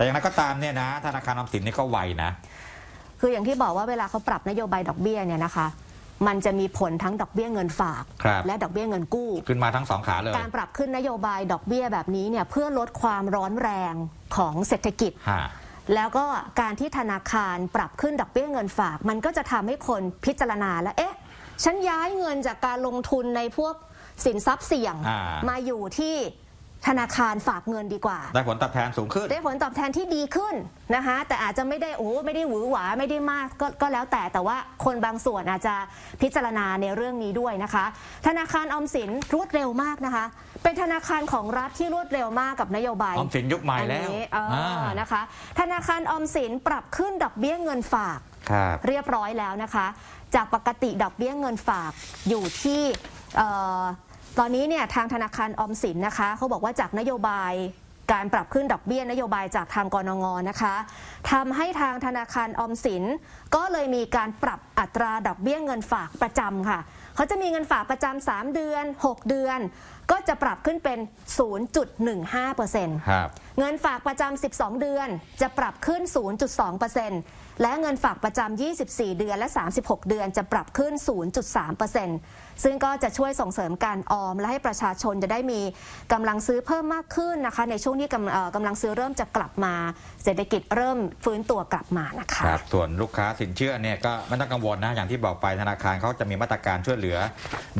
แต่อย่างนั้นก็ตามเนี่ยนะ ธนาคารออมสินนี่ก็ไวนะ คืออย่างที่บอกว่าเวลาเขาปรับนโยบายดอกเบี้ยเนี่ยนะคะ มันจะมีผลทั้งดอกเบี้ยเงินฝาก ครับ และดอกเบี้ยเงินกู้ ขึ้นมาทั้งสองขาเลย การปรับขึ้นนโยบายดอกเบี้ยแบบนี้เนี่ยเพื่อลดความร้อนแรงของเศรษฐกิจ ฮะ แล้วก็การที่ธนาคารปรับขึ้นดอกเบี้ยเงินฝาก มันก็จะทำให้คนพิจารณาแล้วเอ๊ะ ฉันย้ายเงินจากการลงทุนในพวกสินทรัพย์เสี่ยง อ่ามาอยู่ที่ ธนาคารฝากเงินดีกว่า ได้ผลตอบแทนสูงขึ้น ได้ผลตอบแทนที่ดีขึ้นนะคะแต่อาจจะไม่ได้โอ้ไม่ได้หวือหวาไม่ได้มากก็ก็แล้วแต่แต่ว่าคนบางส่วนอาจจะพิจารณาในเรื่องนี้ด้วยนะคะ ธนาคารออมสินรวดเร็วมากนะคะ เป็นธนาคารของรัฐที่รวดเร็วมากกับนโยบายออมสินยุคใหม่อันแล้วนี้เอออ่านะคะ ธนาคารออมสินปรับขึ้นดอกเบี้ยเงินฝากครับเรียบร้อยแล้วนะคะ จากปกติดอกเบี้ยเงินฝากอยู่ที่เอ่อ ตอนนี้เนี่ยทางธนาคารออมสินนะคะเขาบอกว่าจากนโยบายการปรับขึ้นดอกเบี้ยนโยบายจากทางกรงงนะคะทำให้ทางธนาคารออมสิน ก็เลยมีการปรับอัตราดอกเบี้ยเงินฝากประจำค่ะ เขาจะมีเงินฝากประจำ3เดือน 6 เดือน ก็จะปรับขึ้นเป็น 0.15%ครับ เงินฝากประจำ 12 เดือน จะปรับขึ้น 0.2%และเงินฝากประจำ 24 เดือนและ 36 เดือนจะปรับขึ้น 0.3%ซึ่งก็จะช่วยส่งเสริมการออม และให้ประชาชนจะได้มีกำลังซื้อเพิ่มมากขึ้นนะคะ ในช่วงที่กำเอ่อกำลังซื้อเริ่มจะกลับมา เศรษฐกิจเริ่มฟื้นตัวกลับมานะคะครับส่วนลูกค้าสินเชื่อเนี่ยก็ไม่ต้องกังวลนะอย่างที่บอกไปธนาคารเขาจะมีมาตรการช่วยเหลือ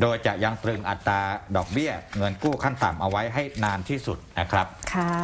โดยจะยังตรึงอัตราดอกเบี้ยเงินกู้ขั้นต่ำเอาไว้ให้นานที่สุดนะครับ ค่ะ